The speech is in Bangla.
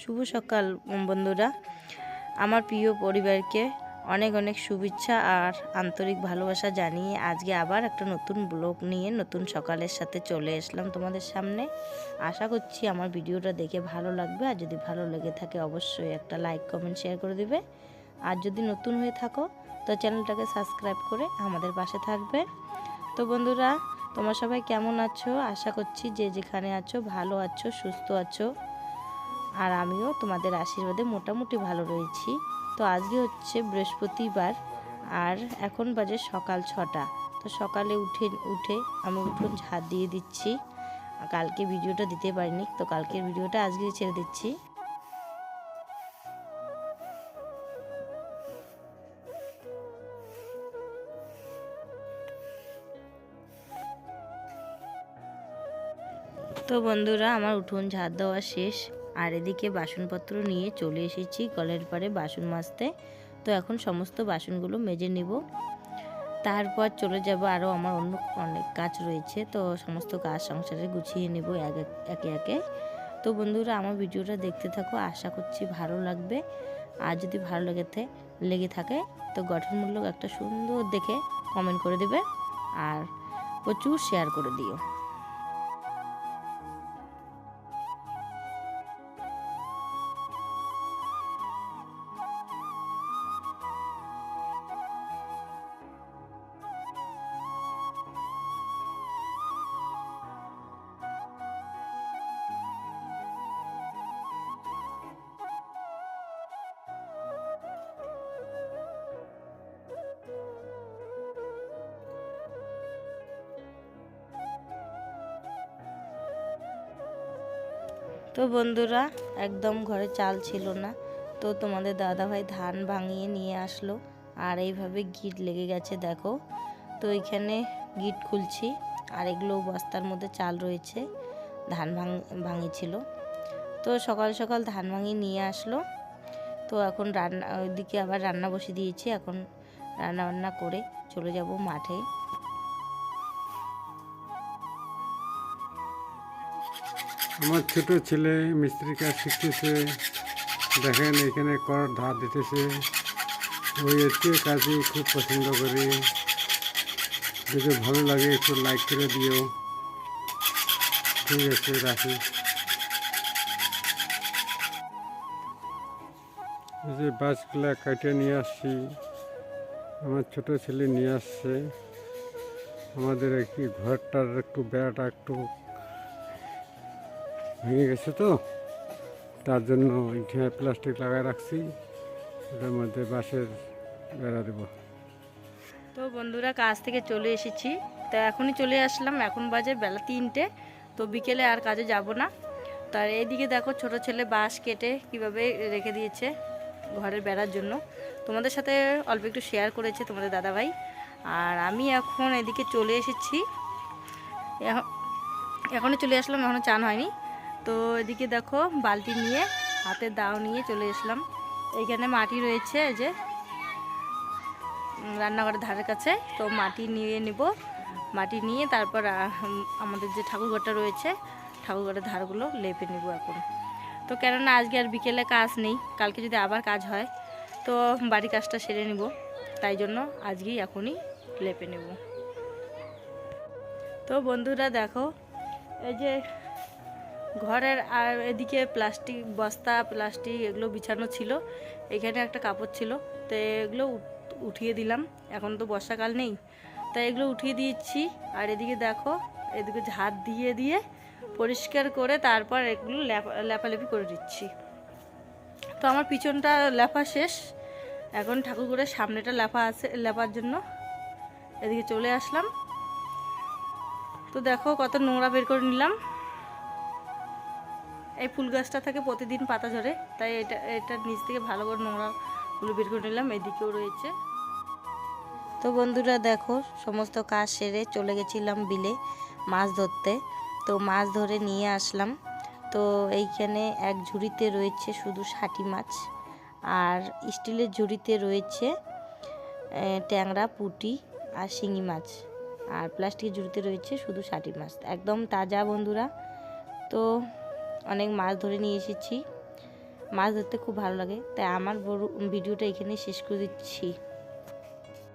শুভ সকাল বন্ধুরা। আমার প্রিয় পরিবারকে অনেক অনেক শুভেচ্ছা আর আন্তরিক ভালোবাসা জানিয়ে আজকে আবার একটা নতুন ব্লগ নিয়ে নতুন সকালের সাথে চলে আসলাম তোমাদের সামনে। আশা করছি আমার ভিডিওটা দেখে ভালো লাগবে আর যদি ভালো লেগে থাকে অবশ্যই একটা লাইক, কমেন্ট, শেয়ার করে দিবে। আর যদি নতুন হয়ে থাকো, তো চ্যানেলটাকে সাবস্ক্রাইব করে আমাদের পাশে থাকবে। তো বন্ধুরা, তোমরা সবাই কেমন আছো? আশা করছি যে যেখানে আছো, ভালো আছো, সুস্থ আছো। আর আমিও তোমাদের আশীর্বাদে মোটামুটি ভালো রয়েছি। তো আজকে হচ্ছে বৃহস্পতিবার আর এখন বাজে সকাল ছটা। তো সকালে উঠে উঠে আমি উঠোন ঝাড় দিয়ে দিচ্ছি। কালকে ভিডিওটা দিতে পারিনি, তো কালকের ভিডিওটা আজকে ছেড়ে দিচ্ছি। তো বন্ধুরা, আমার উঠোন ঝাড় দেওয়া শেষ। আর এদিকে বাসনপত্র নিয়ে চলে এসেছি কলের পাড়ে বাসন মাজতে। তো এখন সমস্ত বাসনগুলো মেজে নিব। তারপর চলে যাব আরও আমার অন্য অনেক কাজ রয়েছে। তো সমস্ত কাজ সংসারে গুছিয়ে নেব এক এক- তো বন্ধুরা, আমার ভিডিওটা দেখতে থাকো, আশা করছি ভালো লাগবে। আর যদি ভালো লেগে থে- লেগে থাকে, তো গঠনমূলক একটা সুন্দর দেখে কমেন্ট করে দেবে। আর প্রচুর শেয়ার করে দিও। তো বন্ধুরা, একদম ঘরে চাল ছিল না। তো তোমাদের দাদাভাই ধান ভাঙিয়ে নিয়ে আসলো, আর এইভাবে গিট লেগে গেছে দেখো। তো এখানে গিট খুলছি, আর এগুলো বস্তার মধ্যে চাল রয়েছে, ধান ভাঙ ভাঙিয়েছিল তো সকাল সকাল ধান ভাঙিয়ে নিয়ে আসলো। তো এখন রান্না, ওইদিকে আবার রান্না বসিয়ে দিয়েছি, এখন রান্না বান্না করে চলে যাব মাঠে। আমার ছোট ছেলে মিস্ত্রি কাজ শিখতেছে। দেখেন এখানে কর ধার দিতেছে। ওই একটি কাজই খুব পছন্দ করি। যদি ভালো লাগে একটু লাইক করে দিও। ঠিক আছে, রাখি। এই যে বাসগুলা কাটে নিয়ে আসছি। আমার ছোট ছেলে নিয়ে আসছে। আমাদের একটি ঘরটার একটু বেড়াটা একটু ভেঙে গেছে তো। তার জন্য প্লাস্টিক লাগায় রাখছি। ওটার মধ্যে বাঁশের বেড়া দেবো। তো বন্ধুরা, কাজ থেকে চলে এসেছি। তো এখনই চলে আসলাম। এখন বাজে বেলা তিনটে। তো বিকেলে আর কাজে যাব না। তার এইদিকে দেখো, ছোট ছেলে বাঁশ কেটে কীভাবে রেখে দিয়েছে ঘরের বেড়ার জন্য। তোমাদের সাথে অল্প একটু শেয়ার করেছে তোমাদের দাদাভাই। আর আমি এখন এদিকে চলে এসেছি। এখন- এখনই চলে আসলাম এখনও চান হয়নি। তো এদিকে দেখো, বালতি নিয়ে হাতে দাও নিয়ে চলে এসলাম। এইখানে মাটি রয়েছে যে রান্নাঘরের ধারের কাছে। তো মাটি নিয়ে নিব। মাটি নিয়ে তারপর আমাদের যে ঠাকুরঘরটা রয়েছে, ঠাকুরঘরের ধারগুলো লেপে নিব এখন। তো কেননা আজকে আর বিকেলে কাজ নেই, কালকে যদি আবার কাজ হয়, তো বাড়ি কাজটা সেরে নিব। তাই জন্য আজকেই এখনই লেপে নেব। তো বন্ধুরা দেখো, এই যে ঘরের আর এদিকে প্লাস্টিক বস্তা, প্লাস্টিক এগুলো বিছানো ছিল। এখানে একটা কাপড় ছিল। তো এগুলো উঠ- উঠিয়ে দিলাম। এখন তো বর্ষাকাল নেই। তাই এগুলো উঠিয়ে দিচ্ছি। আর এদিকে দেখো, এদিকে ঝাড় দিয়ে দিয়ে পরিষ্কার করে তারপর এগুলো লেপা লেপালেপি করে দিচ্ছি। তো আমার পিছনটা লেপা শেষ। এখন ঠাকুরঘরের সামনেটা লেপা আছে লেপার জন্য। এদিকে চলে আসলাম। তো দেখো কত নোংরা বের করে নিলাম। এই ফুল গাছটা থাকে প্রতিদিন পাতা ঝরে, তাই এটা এটার নিচ থেকে ভালো করে নোংরাগুলো বের করে নিলাম, এদিকেও রয়েছে। তো বন্ধুরা দেখো, সমস্ত কাজ সেরে চলে গেছিলাম বিলে মাছ ধরতে। তো মাছ ধরে নিয়ে আসলাম। তো এইখানে এক ঝুড়িতে রয়েছে শুধু ষাটি মাছ, আর স্টিলের ঝুড়িতে রয়েছে ট্যাংরা, পুঁটি আর শিঙি মাছ। আর প্লাস্টিকের ঝুড়িতে রয়েছে শুধু ষাটি মাছ। একদম তাজা বন্ধুরা। তো অনেক মাছ ধরে নিয়ে এসেছি। মাছ ধরতে খুব ভালো লাগে। তাই আমার ভিডিওটা এখানেই শেষ করে দিচ্ছি।